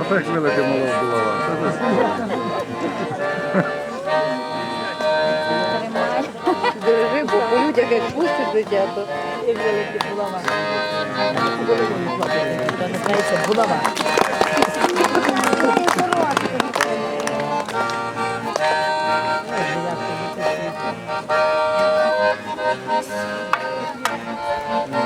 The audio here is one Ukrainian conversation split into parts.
Ото як вилити мало голова. Держи, бо по людях як пустить дитя, то Як великі булава. Називається булава. тримайте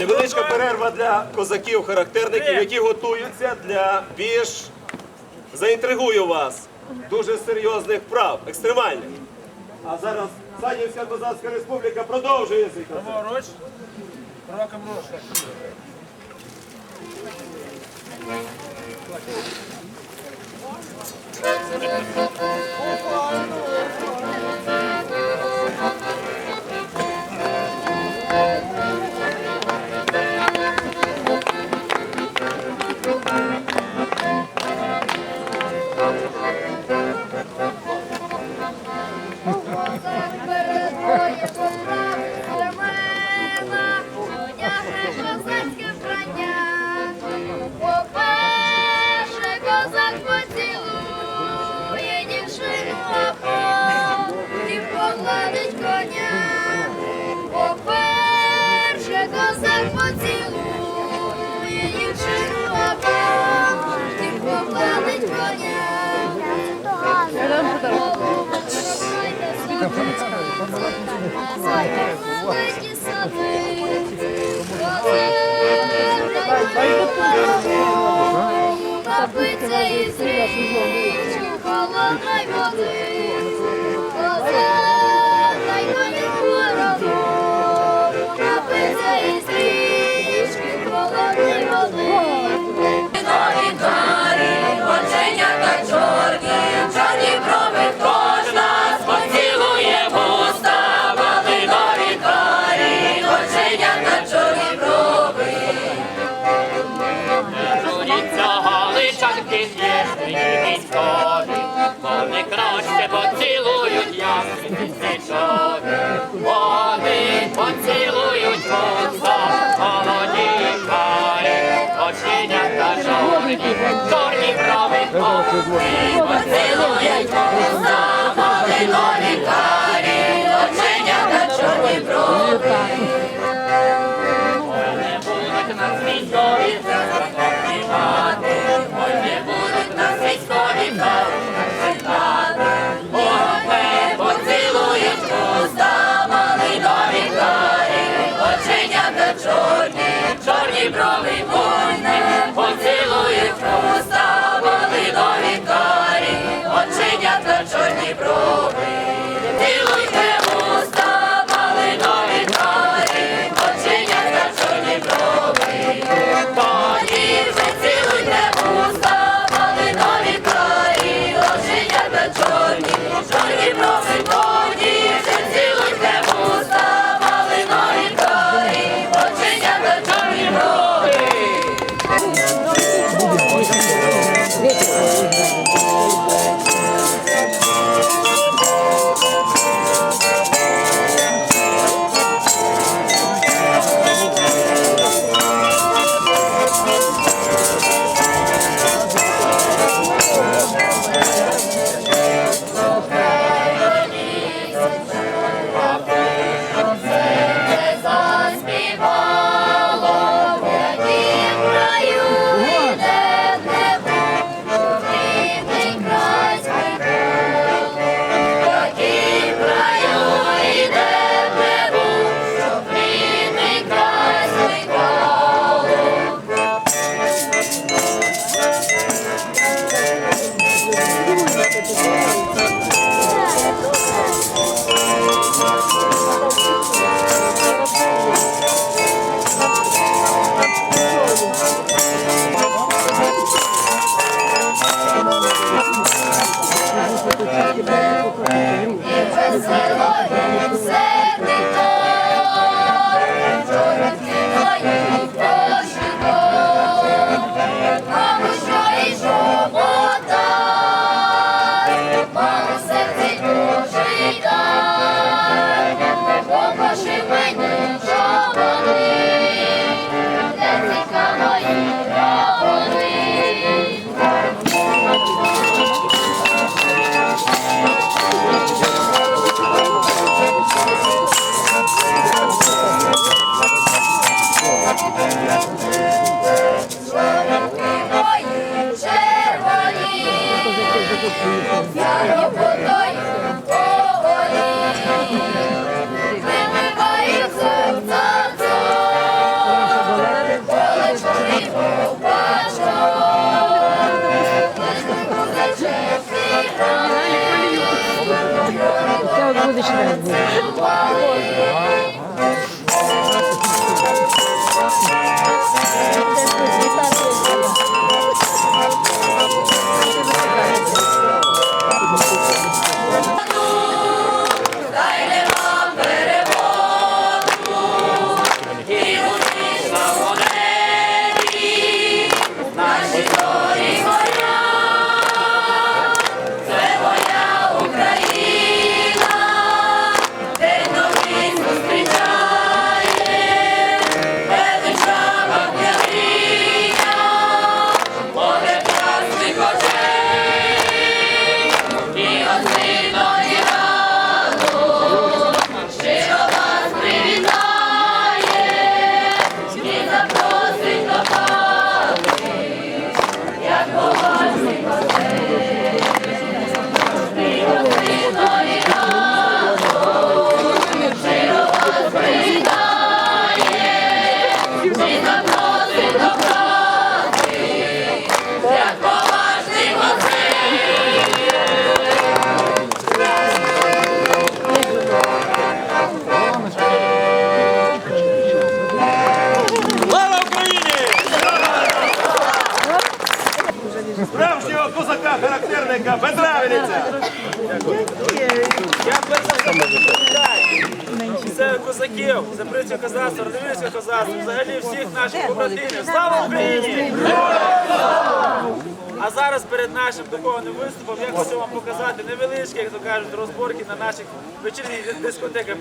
Невеличка перерва для козаків-характерників, які готуються для більш заінтригую вас дуже серйозних прав, екстремальних. А зараз Санівська Козацька Республіка продовжує свій концерт. Праворуч. Кроком Напиться із річки холодної води, дай коні хворобу. Напиться із річки холодної води. Нові дарі, оченята чорні, чорні брови, поцілують молоді карі, оченята жовті, чорні брови, хлопці, Поцілують вуста, малинові карі, оченята чорні брови. Ой, не будуть нас військові заспівати, ой, не будуть нас військові заспівати. Metro. Teşekkür ederim. І характерника Петра Вінниця! Я перш за все вітаю це козаків, це працю козацтва, родовільське козацтво, взагалі всіх наших побратимів. Слава Україні! А зараз перед нашим духовним виступом я хочу вам показати невеличкі, як то кажуть, розборки на наших вечірніх дискотеках.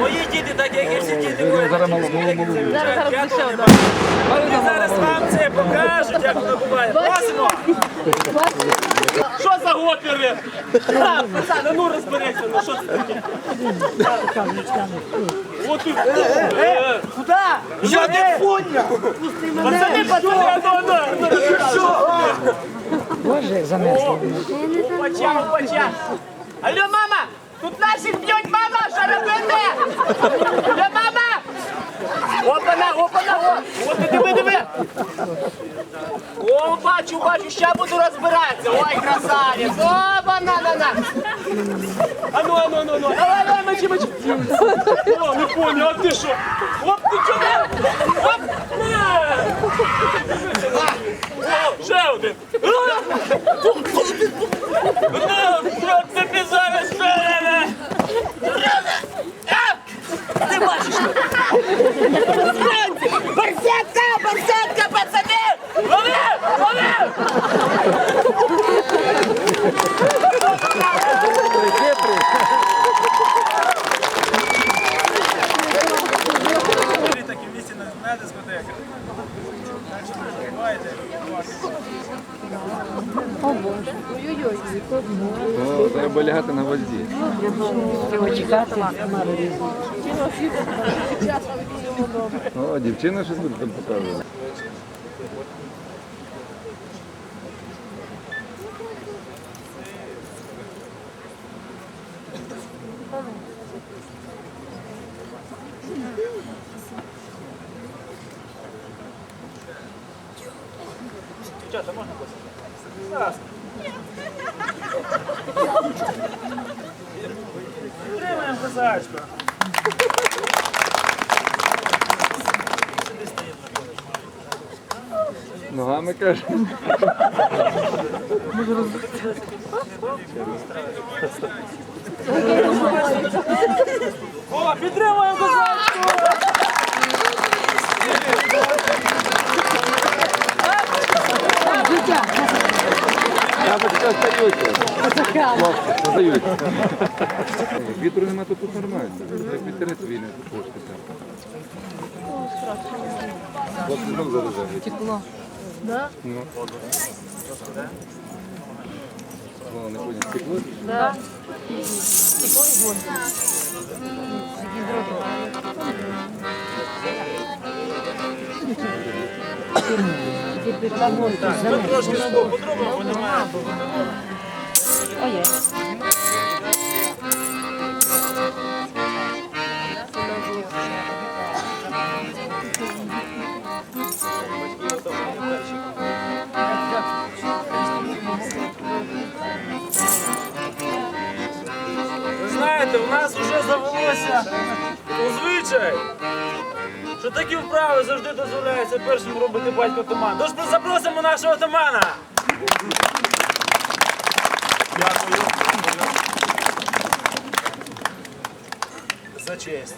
Мої діти, так як і всі діти, ходять на ті дискотеки, це вивчають п'ятого нема. Вони зараз вам це покажуть, як воно буває. Просимо! Що за опери? Пацани, ну розберися, ну що це таке? От тут. Е, Куди? Я не поняв. Пацани, пацани, ну, ну, ну, що? Боже, замерзли. Опача, опача. Алло, мама! Тут наших б'ють, мама! Що робити? Алло, мама! Опана, опана! От ти диви, диви! О, бачу, бачу, ще буду розбиратися. Ой, красавець! Опа, на, на! Ану, ану, ану, ану! Давай, давай, мочи, мочи! О, не понял, а ти що? Оп, ти чого? Оп! На! О, ще один! На, тобі зараз ще не! Ти бачиш? Барсетка, барсетка, пацани! Лови, лови! такі в лісі на, на дискотеках. Так що не забувайте. О, треба лягати на гвозді. О, дівчина щось там показувати. Дівчата, можна просто? Підтримуємо козачку. Ногами каже. О, підтримуємо козачку! Остаються. Вітру нема, то тут нормально. Як вітерець війне, тут трошки там. Тепло. Да? Ну. Воно не ходить стекло? Ми трошки подробно, бо немає. Ви знаєте, у нас вже завелося у звичай, що такі вправи завжди дозволяється першим робити батько туман. Тож запросимо нашого отамана. Дякую. За честь.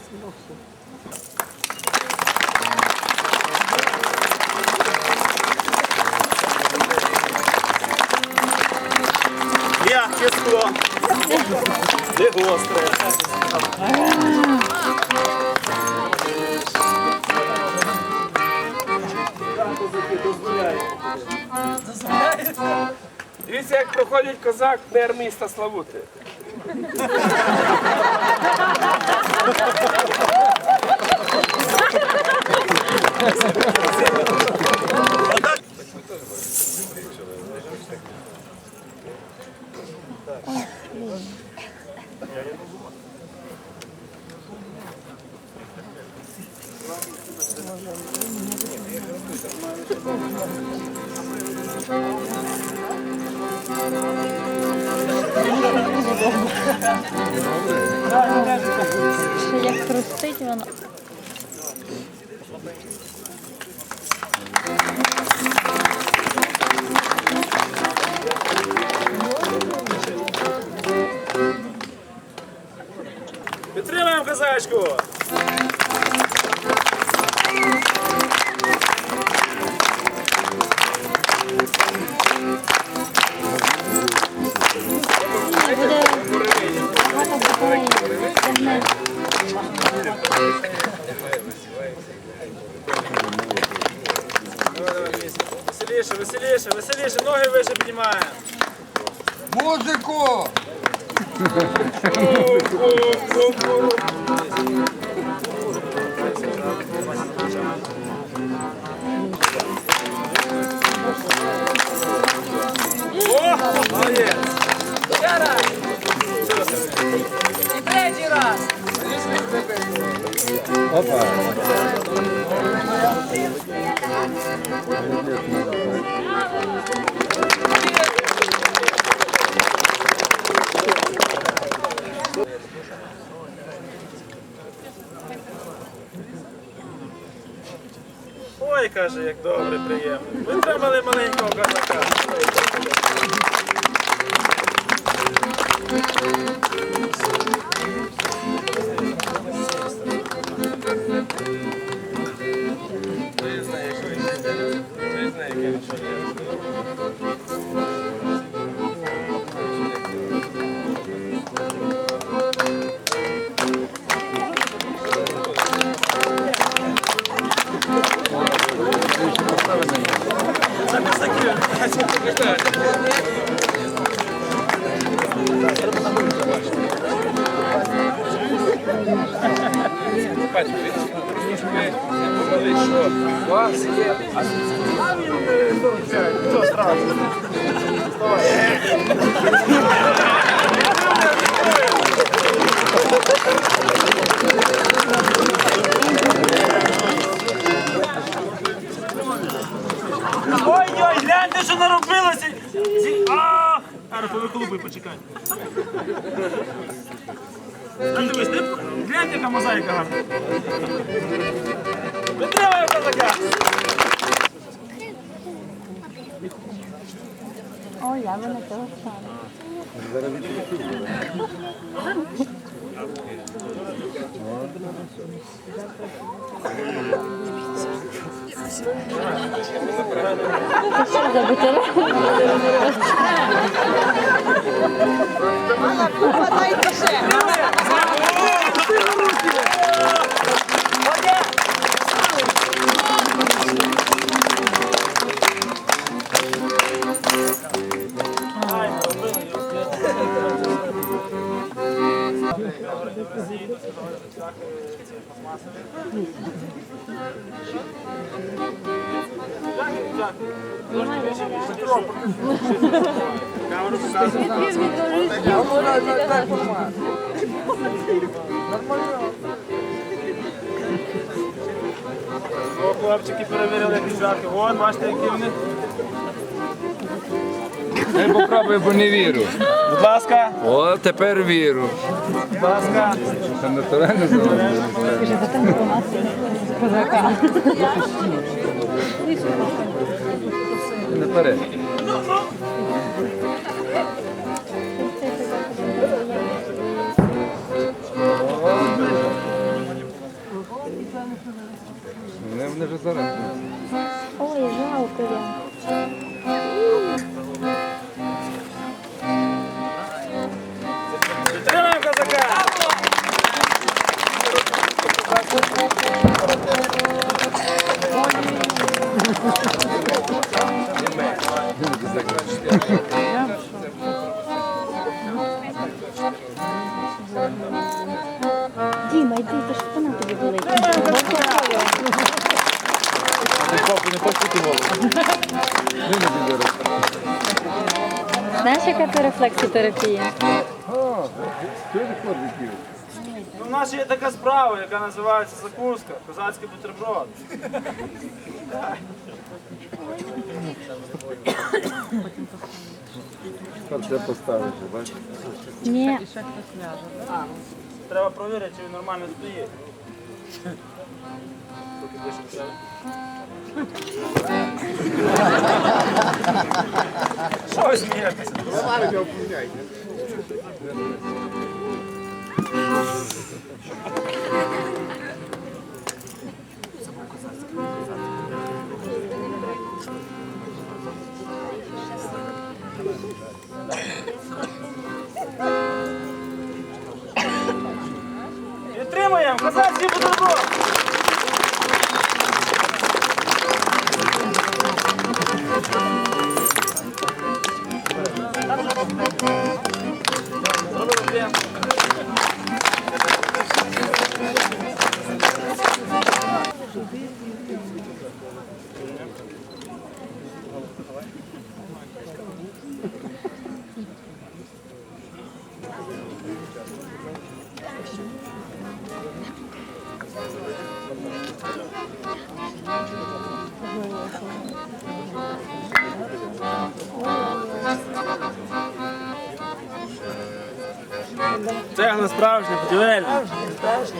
М'яке скло. Не гостре. Дивіться, як проходить козак мер міста Славути. Веселіше, веселіше, веселіше. Ноги вище піднімаємо. Музику! О, молодець. Ще раз! І третій раз! Опа. Ой, каже, як добре, приємно. Витримали маленького козака. Ой-ой, гляньте, що наробилося! Зі- А! Зараз повиколупай, почекай. А дивись, ти гляньте, яка мозаїка гарна. Витримай козака! Ой, я мене того саме. Це що за бутерброд? О, хлопчики перевірили дівчатки. От, бачите, які вони. Я попробую, бо не вірю. Будь ласка, О, тепер вірю. будь ласка. Це натурально зроблено. Наперед. Вони вже зараз. Ой, жалко. Знаєш, яка це рефлексотерапія? Ну, У нас є така справа, яка називається закуска, козацький бутерброд. Це поставити, бачиш? Ні. Треба провірити, чи він нормально стоїть. Поки до себе. Що ви смієтеся? Підтримуємо! Козацький бутерброд! Будівельна.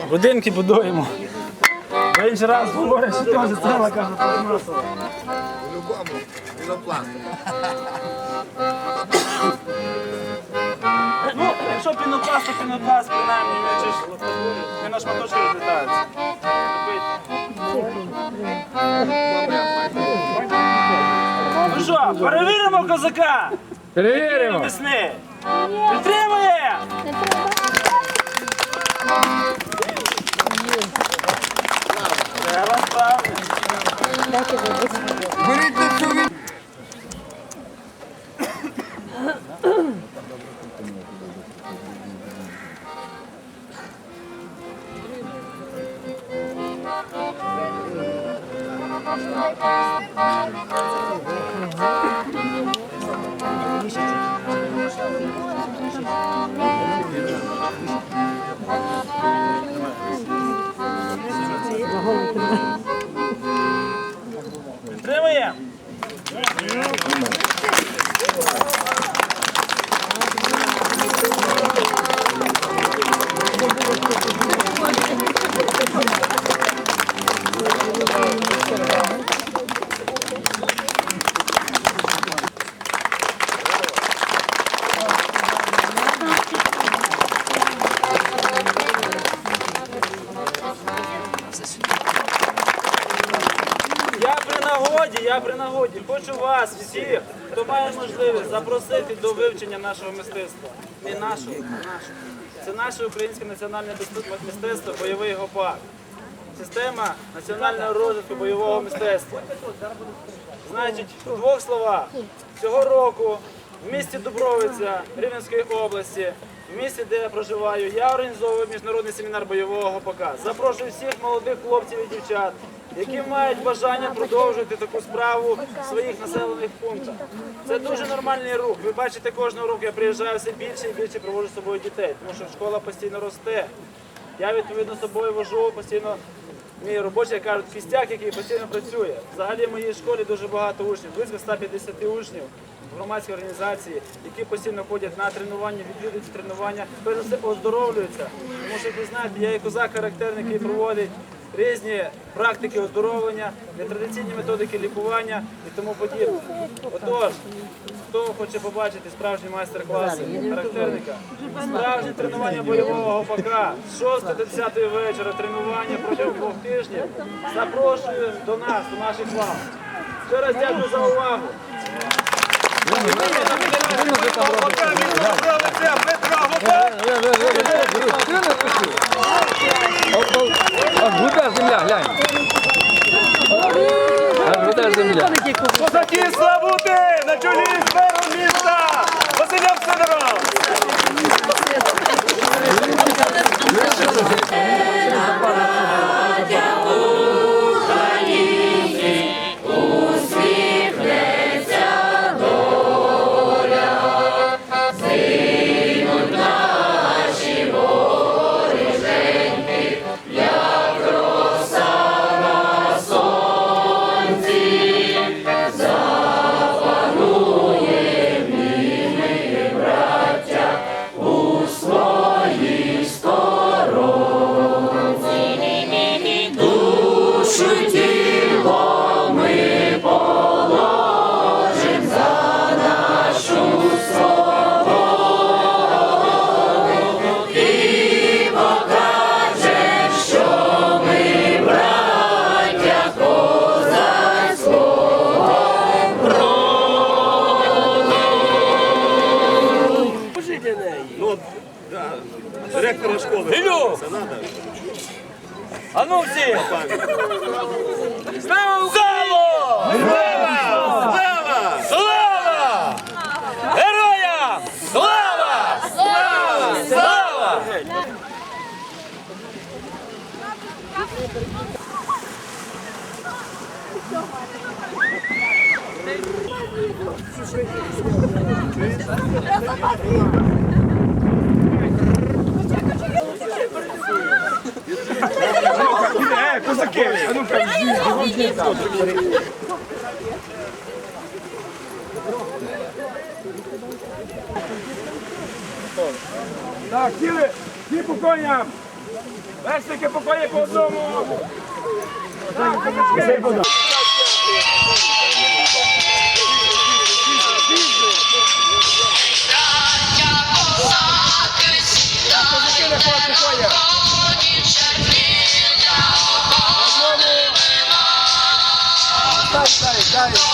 Будинки будуємо. А інший раз говорять, що теж цегла каже, пластмасова. Ну, якщо пінопласт, то пінопласт, принаймні, же ж не на шматочки розлітається. Ну що, перевіримо козака! Перевіримо. Весни! Підтримує! Треба 后来 всіх, хто має можливість, запросити до вивчення нашого мистецтва. Не нашого, нашого. Це наше українське національне мистецтво бойовий гопак. Система національного розвитку бойового мистецтва. Значить, в двох словах, цього року в місті Дубровиця Рівненської області, в місті, де я проживаю, я організовую міжнародний семінар бойового гопака. Запрошую всіх молодих хлопців і дівчат, які мають бажання продовжувати таку справу в своїх населених пунктах. Це дуже нормальний рух. Ви бачите, кожного року я приїжджаю все більше і більше проводжу з собою дітей, тому що школа постійно росте. Я відповідно з собою вожу постійно мій робочий, кажуть, кістяк, який постійно працює. Взагалі в моїй школі дуже багато учнів, близько 150 учнів в громадській організації, які постійно ходять на тренування, відвідують тренування, перш за все оздоровлюються. Тому що, як ви знаєте, я є козак-характерник, який проводить різні практики оздоровлення, нетрадиційні методики лікування і тому подібне. Отож, хто хоче побачити справжні майстер-класи характерника, справжнє тренування бойового гопака з 6 до 10 вечора, тренування протягом двох тижнів, запрошую до нас, до наших лав. Ще раз дякую за увагу. Аж гуде земля, глянь. Аж гуде земля. Козаки Славути на чолі з мером міста Василем Сидором! А ну всі! Слава Україні! Слава! Слава! Героям! Слава! Слава! Слава! Е, козаки, а ну-ка, Так, сіли, всі по коням. Вершники по коні по одному. 아.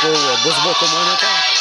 Такого, без монета.